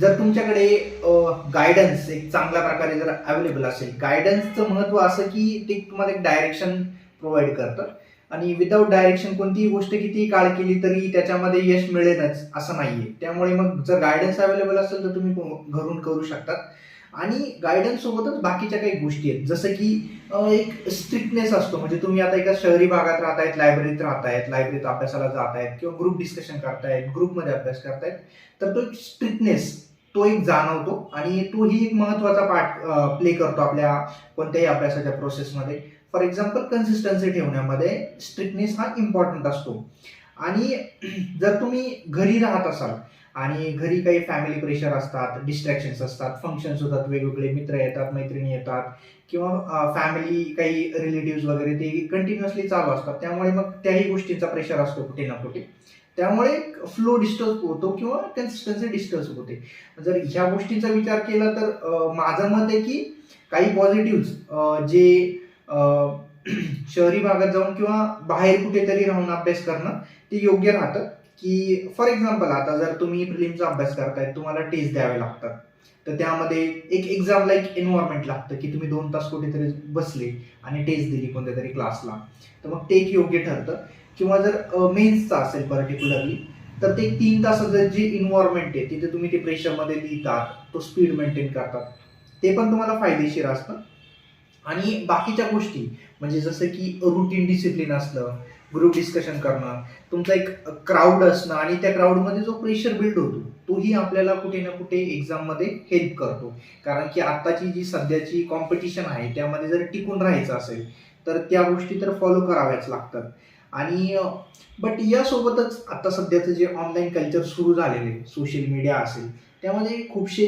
जर तुमच्याकडे गायडन्स एक चांगल्या प्रकारे जर अवेलेबल असेल गायडन्सचं महत्त्व असं की ते तुम्हाला एक डायरेक्शन प्रोव्हाइड करतं. आणि विदाऊट डायरेक्शन कोणतीही गोष्ट किती काळ केली तरी त्याच्यामध्ये यश मिळेलच असं नाहीये. त्यामुळे मग जर गायडन्स अवेलेबल असेल तर तुम्ही घरून करू शकतात. आणि गायडन्स सोबतच बाकीच्या काही गोष्टी आहेत. जसं की एक स्ट्रिक्टनेस असतो. म्हणजे तुम्ही आता एका शहरी भागात राहतायत लायब्ररीत राहतायत लायब्ररीत अभ्यासाला जात आहेत किंवा ग्रुप डिस्कशन करतायत ग्रुपमध्ये अभ्यास करतायत तर तो एक स्ट्रिक्टनेस तो एक जाणवतो आणि तोही एक महत्त्वाचा पार्ट प्ले करतो आपल्या कोणत्याही अभ्यासाच्या प्रोसेसमध्ये फॉर एक्झाम्पल कन्सिस्टन्सी ठेवण्यामध्ये स्ट्रिक्टनेस हा इम्पॉर्टंट असतो. आणि जर तुम्ही घरी राहत असाल आणि घरी काही फॅमिली प्रेशर असतात डिस्ट्रॅक्शन्स असतात फंक्शन्स होतात वेगवेगळे मित्र येतात मैत्रिणी येतात किंवा फॅमिली काही रिलेटिव्ह वगैरे ते कंटिन्युअसली चालू असतात. त्यामुळे मग त्याही गोष्टींचा प्रेशर असतो कुठे ना कुठे. त्यामुळे फ्लो डिस्टर्ब होतो किंवा कन्सिस्टन्सी डिस्टर्ब होते. जर ह्या गोष्टींचा विचार केला तर माझं मत आहे की काही पॉझिटिव्ह जे शहरी भागात जाऊन किंवा बाहेर कुठेतरी राहून अभ्यास करणं ते योग्य राहतं. की फॉर एक्झाम्पल आता जर तुम्ही प्रिलिमचा अभ्यास करताय तुम्हाला टेस्ट द्यावे लागतात. तर त्यामध्ये एक एक्झाम लाईक एन्व्हायरमेंट लागतं की तुम्ही दोन तास कुठेतरी बसले आणि टेस्ट दिली कोणत्या तरी क्लासला तर मग ते एक योग्य ठरतं. किंवा जर मेन्सचा असेल पर्टिक्युलरली तर ते तीन तासाचं जे इन्व्हायरमेंट आहे तिथे तुम्ही ते प्रेशरमध्ये लिहितात तो स्पीड मेंटेन करतात. ते पण तुम्हाला फायदेशीर असतं. आणि बाकीच्या गोष्टी म्हणजे जसं की रुटीन डिसिप्लिन असलं ग्रुप डिस्कशन करणं तुमचा एक क्राऊड असणं आणि त्या क्राऊडमध्ये जो प्रेशर बिल्ड होतो तोही आपल्याला कुठे ना कुठे एक्झाममध्ये हेल्प करतो. कारण की आत्ताची जी सध्याची कॉम्पिटिशन आहे त्यामध्ये जर टिकून राहायचं असेल तर त्या गोष्टी तर फॉलो कराव्याच लागतात. आणि बट यासोबतच आता सध्याचं जे ऑनलाईन कल्चर सुरू झालेलं आहे सोशल मीडिया असेल त्यामध्ये खूपसे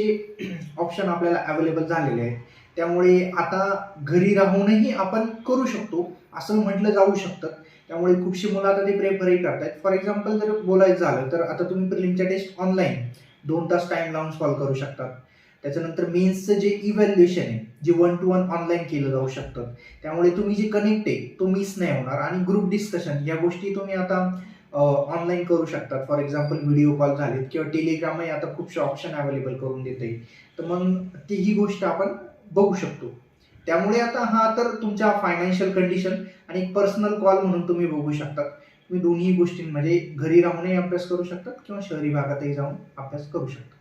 ऑप्शन आपल्याला अवेलेबल झालेले आहेत. त्यामुळे आता घरी राहूनही आपण करू शकतो असं म्हटलं जाऊ शकतं. त्यामुळे खूपशी मुलं आता ते प्रेफरही करतायत. फॉर एक्झाम्पल जर बोलायचं झालं तर आता तुम्ही प्रिलिमच्या टेस्ट ऑनलाईन दोन तास टाइम लावून सॉल्व्ह करू शकतात. त्याच्यानंतर मेन्सचं जे इव्हॅल्युएशन आहे जे वन टू वन ऑनलाईन केलं जाऊ शकतं. त्यामुळे तुम्ही जे कनेक्ट आहे तो मिस नाही होणार. आणि ग्रुप डिस्कशन या गोष्टी तुम्ही आता ऑनलाईन करू शकतात. फॉर एक्झाम्पल व्हिडिओ कॉल झालेत किंवा टेलिग्रामही आता खूपसे ऑप्शन अवेलेबल करून देते तर मग ती ही गोष्ट आपण बघू शकतो. त्यामुळे आता हा तर तुमच्या फायनान्शियल कंडिशन आणि पर्सनल कॉल म्हणून तुम्ही बघू शकतात. तुम्ही दोन्ही गोष्टींमध्ये घरी राहूनही अभ्यास करू शकतात किंवा शहरी भागातही जाऊन अभ्यास करू शकता